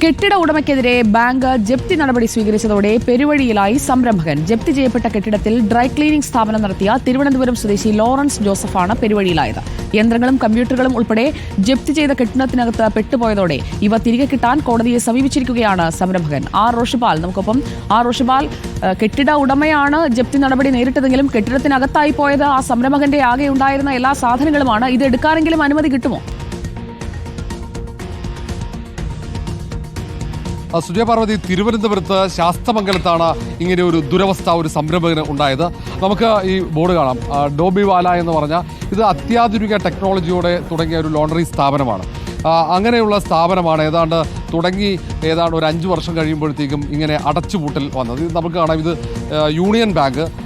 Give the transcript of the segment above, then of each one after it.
കെട്ടിട ഉടമയ്ക്കെതിരെ ബാങ്ക് ജപ്തി നടപടി സ്വീകരിച്ചതോടെ പെരുവഴിയിലായി സംരംഭകൻ. ജപ്തി ചെയ്യപ്പെട്ട കെട്ടിടത്തിൽ ഡ്രൈ ക്ലീനിംഗ് സ്ഥാപനം നടത്തിയ തിരുവനന്തപുരം സ്വദേശി ലോറൻസ് ജോസഫാണ് പെരുവഴിയിലായത്. യന്ത്രങ്ങളും കമ്പ്യൂട്ടറുകളും ഉൾപ്പെടെ ജപ്തി ചെയ്ത കെട്ടിടത്തിനകത്ത് പെട്ടുപോയതോടെ ഇവ തിരികെ കിട്ടാൻ കോടതിയെ സമീപിച്ചിരിക്കുകയാണ് സംരംഭകൻ. ആർ. റോഷിപാൽ നമുക്കൊപ്പം ആർ. റോഷിപാൽ കെട്ടിട ഉടമയാണ് ജപ്തി നടപടി നേരിട്ടതെങ്കിലും കെട്ടിടത്തിനകത്തായി പോയത് ആ സംരംഭകന്റെ ആകെ ഉണ്ടായിരുന്ന എല്ലാ സാധനങ്ങളുമാണ്. ഇത് എടുക്കാനെങ്കിലും അനുമതി കിട്ടുമോ? സുജയ പാർവതി തിരുവനന്തപുരത്ത് ശാസ്തമംഗലത്താണ് ഇങ്ങനെ ഒരു ദുരവസ്ഥ ഒരു സംരംഭകന് ഉണ്ടായത്. നമുക്ക് ഈ ബോർഡ് കാണാം. ഡോബി വാല എന്ന് പറഞ്ഞ ഇത് അത്യാധുനിക ടെക്നോളജിയോടെ തുടങ്ങിയ ഒരു ലോണ്ടറി സ്ഥാപനമാണ്. അങ്ങനെയുള്ള സ്ഥാപനമാണ് ഏതാണ്ട് തുടങ്ങി ഏതാണ്ട് ഒരു അഞ്ച് വർഷം കഴിയുമ്പോഴത്തേക്കും ഇങ്ങനെ അടച്ചുപൂട്ടൽ വന്നത്. നമുക്ക് കാണാം. ഇത് യൂണിയൻ ബാങ്ക്.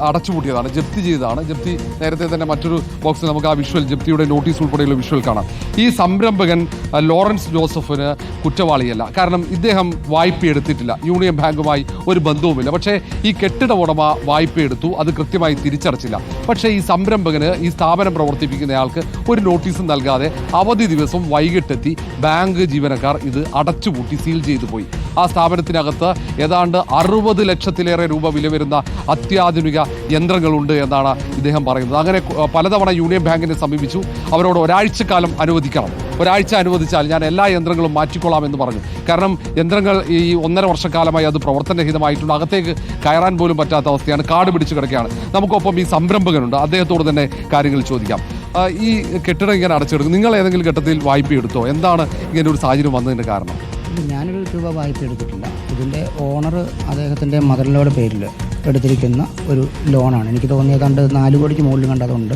അടച്ചുപൂട്ടിയതാണ് ജപ്തി ചെയ്തതാണ്. ജപ്തി നേരത്തെ തന്നെ മറ്റൊരു ബോക്സിൽ നമുക്ക് ആ വിഷ്വൽ ജപ്തിയുടെ നോട്ടീസ് ഉൾപ്പെടെയുള്ള വിഷ്വൽ കാണാം. ഈ സംരംഭകൻ ലോറൻസ് ജോസഫിന് കുറ്റവാളിയല്ല. കാരണം ഇദ്ദേഹം വായ്പ എടുത്തിട്ടില്ല. യൂണിയൻ ബാങ്കുമായി ഒരു ബന്ധവുമില്ല. പക്ഷേ ഈ കെട്ടിട ഉടമ വായ്പ എടുത്തു. അത് കൃത്യമായി തിരിച്ചടച്ചില്ല. പക്ഷേ ഈ സംരംഭകന് ഈ സ്ഥാപനം പ്രവർത്തിപ്പിക്കുന്നയാൾക്ക് ഒരു നോട്ടീസും നൽകാതെ അവധി ദിവസം വൈകിട്ടെത്തി ബാങ്ക് ജീവനക്കാർ ഇത് അടച്ചുപൂട്ടി സീൽ ചെയ്തു പോയി. ആ സ്ഥാപനത്തിനകത്ത് ഏതാണ്ട് അറുപത് ലക്ഷത്തിലേറെ രൂപ വില വരുന്ന അത്യാധുനിക യന്ത്രങ്ങളുണ്ട് എന്നാണ് ഇദ്ദേഹം പറയുന്നത്. അങ്ങനെ പലതവണ യൂണിയൻ ബാങ്കിനെ സമീപിച്ചു. അവരോട് ഒരാഴ്ചക്കാലം അനുവദിക്കണം. ഒരാഴ്ച അനുവദിച്ചാൽ ഞാൻ എല്ലാ യന്ത്രങ്ങളും മാറ്റിക്കൊള്ളാം എന്ന് പറഞ്ഞു. കാരണം യന്ത്രങ്ങൾ ഈ ഒന്നര വർഷക്കാലമായി അത് പ്രവർത്തനരഹിതമായിട്ടുണ്ട്. അകത്തേക്ക് കയറാൻ പോലും പറ്റാത്ത അവസ്ഥയാണ്. കാട് പിടിച്ച് കിടക്കുകയാണ്. നമുക്കൊപ്പം ഈ സംരംഭകനുണ്ട്. അദ്ദേഹത്തോട് തന്നെ കാര്യങ്ങൾ ചോദിക്കാം. ഈ കെട്ടിടം ഇങ്ങനെ അടച്ചെടുക്കും നിങ്ങൾ ഏതെങ്കിലും ഘട്ടത്തിൽ വായ്പ എടുത്തോ എന്താണ് ഇങ്ങനെ ഒരു സാഹചര്യം വന്നതിന്റെ കാരണം? ഞാനൊരു രൂപ വായ്പ എടുത്തിട്ടില്ല ഇതിന്റെ ഓണർ അദ്ദേഹത്തിന്റെ മദറിലോടെ പേരിൽ എടുത്തിരിക്കുന്ന ഒരു ലോണാണ് എനിക്ക് തോന്നി ഏതാണ്ട് നാല് കോടിക്ക് മുകളിൽ കണ്ടതുകൊണ്ട്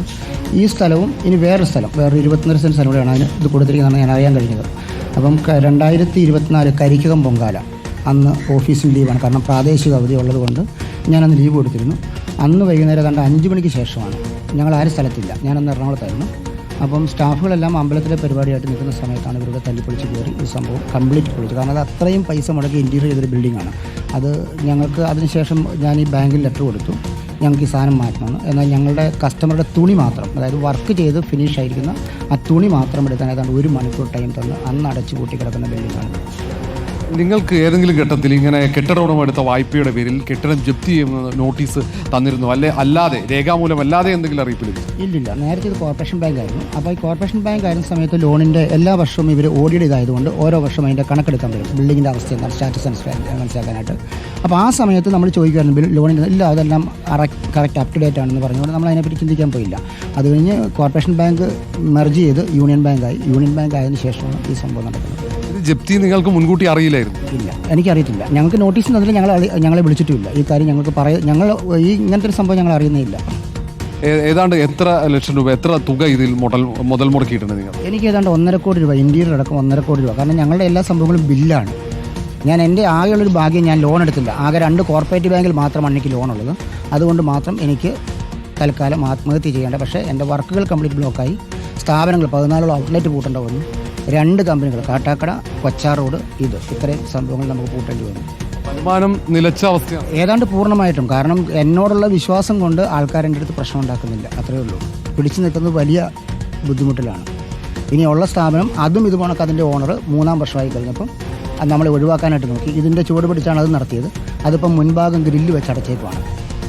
ഈ സ്ഥലവും ഇനി വേറൊരു സ്ഥലം വേറെ ഇരുപത്തിനാല് സെന്റ് സ്ഥലം കൂടെയാണ് അതിന് ഇത് കൊടുത്തിരിക്കുന്നതാണ് ഞാൻ അറിയാൻ കഴിഞ്ഞത്. അപ്പം രണ്ടായിരത്തി ഇരുപത്തിനാല് കരിക്കകം പൊങ്കാല അന്ന് ഓഫീസിൽ ലീവാണ്. കാരണം പ്രാദേശിക അവധി ഉള്ളതുകൊണ്ട് ഞാനന്ന് ലീവ് കൊടുത്തിരുന്നു. അന്ന് വൈകുന്നേരം കണ്ട അഞ്ച് മണിക്ക് ശേഷമാണ്. ഞങ്ങൾ ആരും സ്ഥലത്തില്ല. ഞാനന്ന് എറണാകുളത്തായിരുന്നു. അപ്പം സ്റ്റാഫുകളെല്ലാം അമ്പലത്തിലെ പരിപാടിയായിട്ട് നിൽക്കുന്ന സമയത്താണ് ഇവരുടെ തല്ലിപ്പൊളിച്ച് കയറി ഈ സംഭവം കംപ്ലീറ്റ് പൊളിച്ചു കാരണം അത് അത്രയും പൈസ മുടക്കി ഇന്റീരിയർ ചെയ്തൊരു ബിൽഡിങ്ങാണ് അത് ഞങ്ങൾക്ക് അതിനുശേഷം ഞാൻ ഈ ബാങ്കിൽ ലെറ്റർ കൊടുത്തു. ഞങ്ങൾക്ക് ഈ സാധനം മാറ്റണമെന്ന് എന്നാൽ ഞങ്ങളുടെ കസ്റ്റമറുടെ തുണി മാത്രം അതായത് വർക്ക് ചെയ്ത് ഫിനിഷ് ആയിരിക്കുന്ന ആ തുണി മാത്രം എടുക്കാൻ ഏതാണ്ട് ഒരു മണിക്കൂർ ടൈം തന്ന് അന്ന് അടച്ചു കൂട്ടി കിടക്കുന്ന ബിൽഡിംഗാണ് നിങ്ങൾക്ക് ഏതെങ്കിലും ഘട്ടത്തിൽ ഇങ്ങനെ കെട്ടിട ഉടമ എടുത്ത വായ്പയുടെ പേരിൽ കെട്ടിടം ജപ്തി ചെയ്യുന്ന നോട്ടീസ് തന്നിരുന്നു? അല്ലെ അല്ലാതെ രേഖാമൂലം അല്ലാതെ എന്തെങ്കിലും അറിയിപ്പ് ലഭിച്ചു? ഇല്ലില്ല നേരത്തെ ഇത് കോർപ്പറേഷൻ ബാങ്ക് ആയിരുന്നു. അപ്പോൾ ഈ കോർപ്പറേഷൻ ബാങ്ക് ആയിരുന്ന സമയത്ത് ലോണിന്റെ എല്ലാ വർഷവും ഇവർ ഓഡിറ്റ് ഇതായതുകൊണ്ട് ഓരോ വർഷം അതിന്റെ കണക്കെടുക്കാൻ വരും ബിൽഡിങ്ങിന്റെ അവസ്ഥ എന്താണ്? സ്റ്റാറ്റസ് മനസ്സിലാക്കാനായിട്ട്. അപ്പോൾ ആ സമയത്ത് നമ്മൾ ചോദിക്കുമായിരുന്നു ബിൽ ലോണിന്റെ ഇല്ല അതെല്ലാം കറക്റ്റ് അപ് ടു ഡേറ്റ് ആണെന്ന് പറഞ്ഞുകൊണ്ട് നമ്മൾ അതിനെപ്പറ്റി ചിന്തിക്കാൻ പോയില്ല. അത് കഴിഞ്ഞ് കോർപ്പറേഷൻ ബാങ്ക് മെർജ് ചെയ്ത് യൂണിയൻ ബാങ്കായി യൂണിയൻ ബാങ്ക് ആയതിനു ശേഷമാണ് ഈ സംഭവം നടക്കുന്നത്. ജപ്തി നിങ്ങൾക്ക് മുൻകൂട്ടി അറിയില്ലായിരുന്നു? ഇല്ല എനിക്കറിയത്തില്ല. ഞങ്ങൾക്ക് നോട്ടീസ് തന്നില്ല ഞങ്ങൾ ഞങ്ങളെ വിളിച്ചിട്ടില്ല ഈ കാര്യം ഞങ്ങൾക്ക് പറയ ഞങ്ങൾ ഈ ഇങ്ങനത്തെ ഒരു സംഭവം ഞങ്ങൾ അറിയുന്നേ ഇല്ല ഏ- ഏതാണ്ട് എത്ര ലക്ഷം രൂപ എത്ര തുക ഇതിൽ മുതൽ മുതൽ മുടക്കിയിട്ടുണ്ട് നിങ്ങൾ? എനിക്ക് ഏതാണ്ട് ഒന്നര കോടി രൂപ ഇന്ത്യയിൽ അടക്കം ഒന്നര കോടി രൂപ. കാരണം ഞങ്ങളുടെ എല്ലാ സംഭവങ്ങളും ബില്ലാണ്. ഞാൻ എന്റെ ആകെയുള്ളൊരു ഭാഗ്യം ഞാൻ ലോൺ എടുത്തില്ല. ആകെ രണ്ട് കോർപ്പറേറ്റ് ബാങ്കിൽ മാത്രമാണ് എനിക്ക് ലോൺ ഉള്ളത്. അതുകൊണ്ട് മാത്രം എനിക്ക് തൽക്കാലം ആത്മഹത്യ ചെയ്യേണ്ട. പക്ഷേ എന്റെ വർക്കുകൾ കംപ്ലീറ്റ് ബ്ലോക്കായി സ്ഥാപനങ്ങൾ പതിനാലോളം ഔട്ട്ലെറ്റ് പൂട്ടേണ്ട വന്നു. രണ്ട് കമ്പനികൾ കാട്ടാക്കട കൊച്ചാർ റോഡ് ഇത്. ഇത്രയും സംഭവങ്ങൾ നമുക്ക് പൂട്ടേണ്ടി വന്നു. വരുമാനം നിലച്ച അവസ്ഥയാണ്. ഏതാണ്ട് പൂർണമായിട്ടും. കാരണം എന്നോടുള്ള വിശ്വാസം കൊണ്ട് ആൾക്കാർ എന്റെ അടുത്ത് പ്രശ്നം ഉണ്ടാക്കുന്നില്ല. അത്രയേ ഉള്ളൂ. പിടിച്ചു നിൽക്കുന്നത് വലിയ ബുദ്ധിമുട്ടിലാണ്. ഇനിയുള്ള സ്ഥാപനം അതും ഇതുപോണക്ക് അതിന്റെ ഓണർ മൂന്നാം വർഷമായി കഴിഞ്ഞപ്പം നമ്മൾ ഒഴിവാക്കാനായിട്ട് നോക്കി. ഇതിന്റെ ചുവട് പിടിച്ചാണ് അത് നടത്തിയത്. അതിപ്പം മുൻഭാഗം ഗ്രില്ല് വെച്ച് അടച്ചേക്കുവാണ്.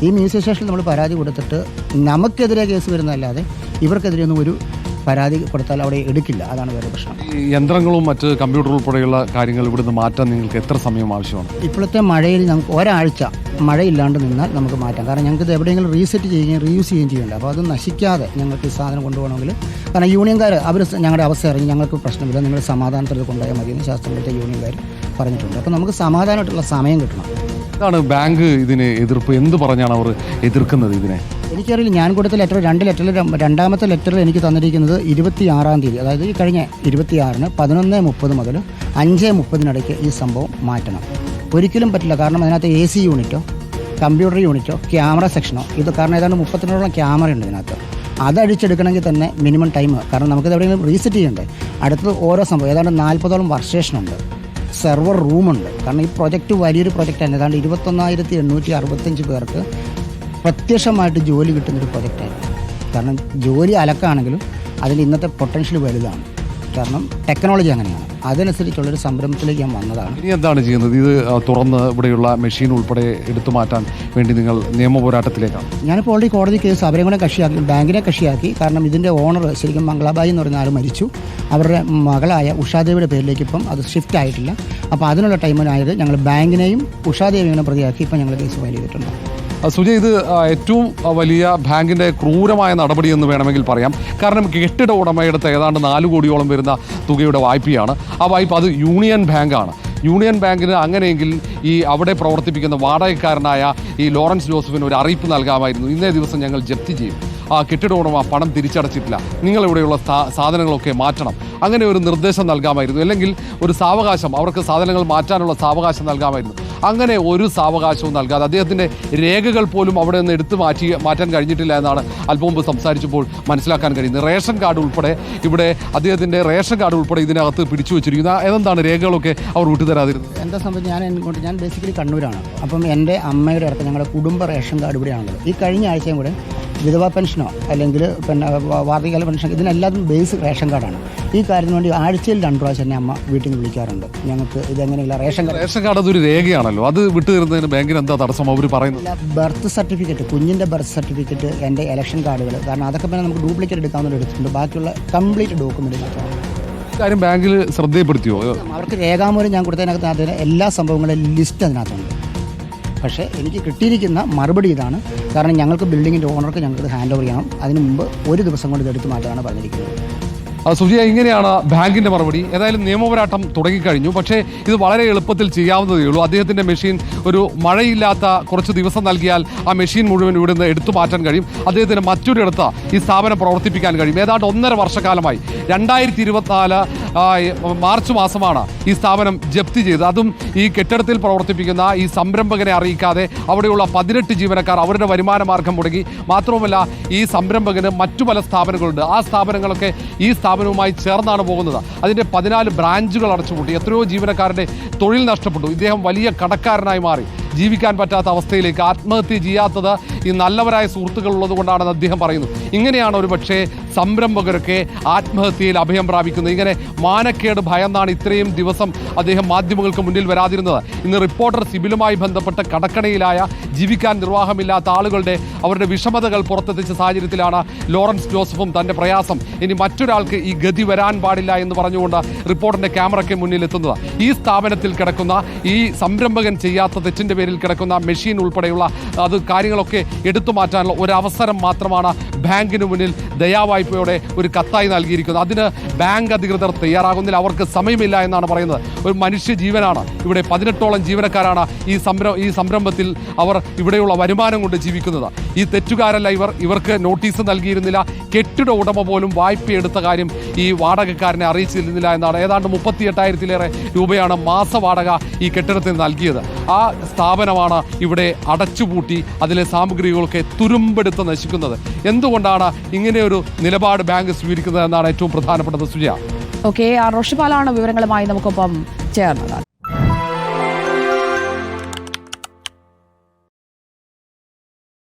ഈ മ്യൂസിയം സ്റ്റേഷനിൽ നമ്മൾ പരാതി കൊടുത്തിട്ട് നമുക്കെതിരെ കേസ് വരുന്നതല്ലാതെ ഇവർക്കെതിരെയൊന്നും ഒരു പരാതി കൊടുത്താൽ അവിടെ എടുക്കില്ല. അതാണ് വേറെ പ്രശ്നം. ഈ യന്ത്രങ്ങളും മറ്റ് കമ്പ്യൂട്ടർ ഉൾപ്പെടെയുള്ള കാര്യങ്ങൾ ഇവിടുന്ന് മാറ്റാൻ നിങ്ങൾക്ക് എത്ര സമയം ആവശ്യമാണ്? ഇപ്പോഴത്തെ മഴയിൽ നമുക്ക് ഒരാഴ്ച മഴയില്ലാണ്ട് നിന്നാൽ നമുക്ക് മാറ്റാം. കാരണം ഞങ്ങൾക്ക് ഇത് എവിടെയെങ്കിലും റീസെറ്റ് ചെയ്യുകയും റീയൂസ് ചെയ്യുകയും ചെയ്യേണ്ട. അപ്പോൾ അത് നശിക്കാതെ ഞങ്ങൾക്ക് ഈ സാധനം കൊണ്ടുപോകണമെങ്കിൽ കാരണം യൂണിയൻകാർ അവർ ഞങ്ങളുടെ അവസ്ഥ അറിഞ്ഞ് ഞങ്ങൾക്ക് പ്രശ്നമില്ല. നിങ്ങൾ സമാധാനത്തിൽ കൊണ്ടുപോയാൽ മതി എന്ന് ശാസ്ത്രത്തെ യൂണിയൻകാർ പറഞ്ഞിട്ടുണ്ട്. അപ്പോൾ നമുക്ക് സമാധാനമായിട്ടുള്ള സമയം കിട്ടണം. ഇതാണ് ബാങ്ക് ഇതിന് എതിർപ്പ്? എന്ത് പറഞ്ഞാണ് അവർ എതിർക്കുന്നത് ഇതിനെ? എനിക്കറിയില്ല ഞാൻ കൊടുത്ത ലെറ്റർ രണ്ട് ലെറ്ററിൽ രണ്ടാമത്തെ ലെറ്ററിൽ എനിക്ക് തന്നിരിക്കുന്നത് ഇരുപത്തി ആറാം തീയതി. അതായത് ഈ കഴിഞ്ഞ ഇരുപത്തിയാറിന് പതിനൊന്ന് മുപ്പത് മുതൽ അഞ്ച് മുപ്പതിനിടയ്ക്ക് ഈ സംഭവം മാറ്റണം. ഒരിക്കലും പറ്റില്ല കാരണം അതിനകത്ത് എ സി യൂണിറ്റോ കമ്പ്യൂട്ടർ യൂണിറ്റോ ക്യാമറ സെക്ഷനോ ഇത് കാരണം ഏതാണ്ട് മുപ്പത്തിനോളം ക്യാമറ ഉണ്ട് ഇതിനകത്ത്. അത് അഴിച്ചെടുക്കണമെങ്കിൽ തന്നെ മിനിമം ടൈം കാരണം നമുക്കിത് എവിടെയെങ്കിലും റീസെറ്റ് ചെയ്യണ്ടേ? അടുത്തത് ഓരോ സംഭവം ഏതാണ്ട് നാൽപ്പതോളം വർഷേഷനുണ്ട് സെർവർ റൂമുണ്ട് കാരണം ഈ പ്രൊജക്റ്റ് വലിയൊരു പ്രൊജക്റ്റാണ് ഏതാണ്ട് ഇരുപത്തൊന്നായിരത്തി എണ്ണൂറ്റി അറുപത്തഞ്ച് പേർക്ക് പ്രത്യക്ഷമായിട്ട് ജോലി കിട്ടുന്നൊരു പ്രൊജക്റ്റാണ് കാരണം ജോലി അലക്കാണെങ്കിലും അതിന് ഇന്നത്തെ പൊട്ടൻഷ്യൽ വലുതാണ്. കാരണം ടെക്നോളജി അങ്ങനെയാണ്. അതനുസരിച്ചുള്ളൊരു സംരംഭത്തിലേക്ക് ഞാൻ വന്നതാണ്. ഇനി എന്താണ് ചെയ്യുന്നത്? ഇത് തുറന്ന് ഇവിടെയുള്ള മെഷീൻ ഉൾപ്പെടെ എടുത്തു മാറ്റാൻ വേണ്ടി നിങ്ങൾ നിയമ പോരാട്ടത്തിലേക്കാണ്. ഞാനിപ്പോൾ ഓൾറെഡി കോടതി കേസ് അവരെ കൂടെ കക്ഷിയാക്കി ബാങ്കിനെ കക്ഷിയാക്കി. കാരണം ഇതിന്റെ ഓണർ ശരിക്കും മംഗളാബായി എന്ന് പറയുന്ന ആൾ മരിച്ചു. അവരുടെ മകളായ ഉഷാദേവിയുടെ പേരിലേക്ക് ഇപ്പം അത് ഷിഫ്റ്റ് ആയിട്ടില്ല. അപ്പോൾ അതിനുള്ള ടൈമിനായത് ഞങ്ങൾ ബാങ്കിനെയും ഉഷാദേവിയെയും പ്രതിയാക്കി ഇപ്പം ഞങ്ങൾ കേസ് ഫയൽ ചെയ്തിട്ടുണ്ട്. സുജയ് ഇത് ഏറ്റവും വലിയ ബാങ്കിന്റെ ക്രൂരമായ നടപടി എന്ന് വേണമെങ്കിൽ പറയാം. കാരണം കെട്ടിട ഉടമയെടുത്ത് ഏതാണ്ട് നാല് കോടിയോളം വരുന്ന തുകയുടെ വായ്പയാണ്. ആ വായ്പ അത് യൂണിയൻ ബാങ്കാണ്. യൂണിയൻ ബാങ്കിന് അങ്ങനെയെങ്കിൽ ഈ അവിടെ പ്രവർത്തിപ്പിക്കുന്ന വാടകക്കാരനായ ഈ ലോറൻസ് ജോസഫിന് ഒരു അറിയിപ്പ് നൽകാമായിരുന്നു. ഇന്നേ ദിവസം ഞങ്ങൾ ജപ്തി ചെയ്യും. ആ കെട്ടിട ഉടമ പണം തിരിച്ചടച്ചിട്ടില്ല. നിങ്ങൾ ഇവിടെയുള്ള സാധനങ്ങളൊക്കെ മാറ്റണം. അങ്ങനെ ഒരു നിർദ്ദേശം നൽകാമായിരുന്നു. അല്ലെങ്കിൽ ഒരു സാവകാശം അവർക്ക് സാധനങ്ങൾ മാറ്റാനുള്ള സാവകാശം നൽകാമായിരുന്നു. അങ്ങനെ ഒരു സാവകാശവും നൽകാതെ അദ്ദേഹത്തിന്റെ രേഖകൾ പോലും അവിടെ നിന്ന് എടുത്തു മാറ്റി മാറ്റാൻ കഴിഞ്ഞിട്ടില്ല എന്നാണ് അല്പം മുമ്പ് സംസാരിച്ചപ്പോൾ മനസ്സിലാക്കാൻ കഴിയുന്നത്. റേഷൻ കാർഡ് ഉൾപ്പെടെ ഇവിടെ അദ്ദേഹത്തിന്റെ റേഷൻ കാർഡ് ഉൾപ്പെടെ ഇതിനകത്ത് പിടിച്ചു വെച്ചിരിക്കുന്ന. ഏതെന്താണ് രേഖകളൊക്കെ അവർ വിട്ടുതരാതിരുന്നത് എന്താ സംഭവം? ഞാൻ ഇങ്ങോട്ട് ഞാൻ ബേസിക്കലി കണ്ണൂരാണ്. അപ്പം എന്റെ അമ്മയുടെ അടുത്ത് ഞങ്ങളുടെ കുടുംബ റേഷൻ കാർഡ് ഇവിടെയാണല്ലോ ഈ കഴിഞ്ഞ ആഴ്ചയും കൂടെ വിധവാ പെൻഷനോ അല്ലെങ്കിൽ പിന്നെ വാർദ്ധകാല പെൻഷൻ ഇതിനെല്ലാതും ബേസ് റേഷൻ കാർഡാണ്. ഈ കാര്യത്തിന് വേണ്ടി ആഴ്ചയിൽ രണ്ട് പ്രാവശ്യം എന്നെ അമ്മ വീട്ടിൽ വിളിക്കാറുണ്ട്. ഞങ്ങൾക്ക് ഇതെങ്ങനെയുള്ള റേഷൻ കാർഡ് റേഷൻ കാർഡ് അതൊരു രേഖയാണല്ലോ. അത് വിട്ടുതരുന്നതിന് ബാങ്കിന് എന്താ തടസ്സം? അവർ പറയുന്നത്. ബർത്ത് സർട്ടിഫിക്കറ്റ് കുഞ്ഞിന്റെ ബർത്ത് സർട്ടിഫിക്കറ്റ് എന്റെ ഇലക്ഷൻ കാർഡുകൾ കാരണം അതൊക്കെ പിന്നെ നമുക്ക് ഡ്യൂപ്ലിക്കേറ്റ് എടുക്കാവുന്ന എടുത്തിട്ടുണ്ട്. ബാക്കിയുള്ള കംപ്ലീറ്റ് ഡോക്യുമെന്റ് കാര്യം ബാങ്കിൽ ശ്രദ്ധയപ്പെടുത്തിയോ? അവർക്ക് രേഖാമൂലം ഞാൻ കൊടുത്തതിനകത്ത് അതിന് എല്ലാ സംഭവങ്ങളും ലിസ്റ്റ് അതിനകത്തുണ്ട്. പക്ഷേ എനിക്ക് കിട്ടിയിരിക്കുന്ന മറുപടി ഇതാണ്. കാരണം ഞങ്ങൾക്ക് ബിൽഡിങ്ങിന്റെ ഓണർക്ക് ഞങ്ങൾക്ക് ഹാൻഡ് ഓവർ ചെയ്യണം. അതിന് മുമ്പ് ഒരു ദിവസം കൊണ്ട് ഇത് എടുത്ത് മാറ്റാനാണ് പറഞ്ഞിരിക്കുന്നത്. സുജിയ ഇങ്ങനെയാണ് ബാങ്കിന്റെ മറുപടി. ഏതായാലും നിയമപോരാട്ടം തുടങ്ങിക്കഴിഞ്ഞു. പക്ഷേ ഇത് വളരെ എളുപ്പത്തിൽ ചെയ്യാവുന്നതേ ഉള്ളൂ. അദ്ദേഹത്തിന്റെ മെഷീൻ ഒരു മഴയില്ലാത്ത കുറച്ച് ദിവസം നൽകിയാൽ ആ മെഷീൻ മുഴുവൻ ഇവിടെ നിന്ന് എടുത്തു മാറ്റാൻ കഴിയും. അദ്ദേഹത്തിന് മറ്റൊരിടത്ത് ഈ സ്ഥാപനം പ്രവർത്തിപ്പിക്കാൻ കഴിയും. ഏതാണ്ട് ഒന്നര വർഷക്കാലമായി രണ്ടായിരത്തി ഇരുപത്തിനാല് മാർച്ച് മാസമാണ് ഈ സ്ഥാപനം ജപ്തി ചെയ്തത്. അതും ഈ കെട്ടിടത്തിൽ പ്രവർത്തിപ്പിക്കുന്ന ഈ സംരംഭകനെ അറിയിക്കാതെ അവിടെയുള്ള പതിനെട്ട് ജീവനക്കാർ അവരുടെ വരുമാന മാർഗം മുടങ്ങി. മാത്രവുമല്ല ഈ സംരംഭകന് മറ്റു പല സ്ഥാപനങ്ങളുണ്ട്. ആ സ്ഥാപനങ്ങളൊക്കെ ഈ സ്ഥാപനവുമായി ചേർന്നാണ് പോകുന്നത്. അതിന്റെ പതിനാല് ബ്രാഞ്ചുകൾ അടച്ചുപൂട്ടി. എത്രയോ ജീവനക്കാരുടെ തൊഴിൽ നഷ്ടപ്പെട്ടു. ഇദ്ദേഹം വലിയ കടക്കാരനായി മാറി. ജീവിക്കാൻ പറ്റാത്ത അവസ്ഥയിലേക്ക് ആത്മഹത്യ ചെയ്യാത്തത് ഈ നല്ലവരായ സുഹൃത്തുക്കൾ ഉള്ളത് കൊണ്ടാണെന്ന് അദ്ദേഹം പറയുന്നു. ഇങ്ങനെയാണ് ഒരു പക്ഷേ സംരംഭകരൊക്കെ ആത്മഹത്യയിൽ അഭയം പ്രാപിക്കുന്നത് ഇങ്ങനെ മാനക്കേട് ഭയന്നാണ് ഇത്രയും ദിവസം അദ്ദേഹം മാധ്യമങ്ങൾക്ക് മുന്നിൽ വരാതിരുന്നത്. ഇന്ന് റിപ്പോർട്ടർ സിബിലുമായി ബന്ധപ്പെട്ട കടക്കണയിലായ ജീവിക്കാൻ നിർവാഹമില്ലാത്ത ആളുകളുടെ അവരുടെ വിഷമതകൾ പുറത്തെത്തിച്ച സാഹചര്യത്തിലാണ് ലോറൻസ് ജോസഫും തന്റെ പ്രയാസം. ഇനി മറ്റൊരാൾക്ക് ഈ ഗതി വരാൻ പാടില്ല എന്ന് പറഞ്ഞുകൊണ്ട് റിപ്പോർട്ടറിന്റെ ക്യാമറയ്ക്ക് മുന്നിൽ എത്തുന്നത് ഈ സ്ഥാപനത്തിൽ കിടക്കുന്ന ഈ സംരംഭകൻ ചെയ്യാത്ത തെറ്റിന്റെ പേരിൽ കിടക്കുന്ന മെഷീൻ ഉൾപ്പെടെയുള്ള അത് കാര്യങ്ങളൊക്കെ എടുത്തു മാറ്റാനുള്ള ഒരു അവസരം മാത്രമാണ് ബാങ്കിന് മുന്നിൽ ദയാവായ്പയോടെ ഒരു കത്തായി നൽകിയിരിക്കുന്നത് അതിന് ബാങ്ക് അധികൃതർ തയ്യാറാകുന്നില്ല. അവർക്ക് സമയമില്ല എന്നാണ് പറയുന്നത്. ഒരു മനുഷ്യ ജീവനാണ്. ഇവിടെ പതിനെട്ടോളം ജീവനക്കാരാണ് ഈ സംരം ഈ സംരംഭത്തിൽ അവർ ഇവിടെയുള്ള വരുമാനം കൊണ്ട് ജീവിക്കുന്നത്. ഈ തെറ്റുകാരല്ല ഇവർ. ഇവർക്ക് നോട്ടീസ് നൽകിയിരുന്നില്ല. കെട്ടിട ഉടമ പോലും വായ്പ എടുത്ത കാര്യം ഈ വാടകക്കാരനെ അറിയിച്ചിരുന്നില്ല എന്നാണ്. ഏതാണ്ട് മുപ്പത്തി എട്ടായിരത്തിലേറെ രൂപയാണ് മാസവാടക ഈ കെട്ടിടത്തിന് നൽകിയത്. ആ സ്ഥാപനമാണ് ഇവിടെ അടച്ചുപൂട്ടി അതിലെ സാമഗ്രികളൊക്കെ തുരുമ്പെടുത്ത് നശിക്കുന്നത്. എന്തുകൊണ്ടാണ് ഇങ്ങനെയൊരു നിലപാട് ബാങ്ക് സ്വീകരിക്കുന്നത് എന്നാണ് ഏറ്റവും പ്രധാനപ്പെട്ടത് സുജയ? ഓക്കെ റോഷിപാലാണ് വിവരങ്ങളുമായി നമുക്കൊപ്പം ചേർന്നത്.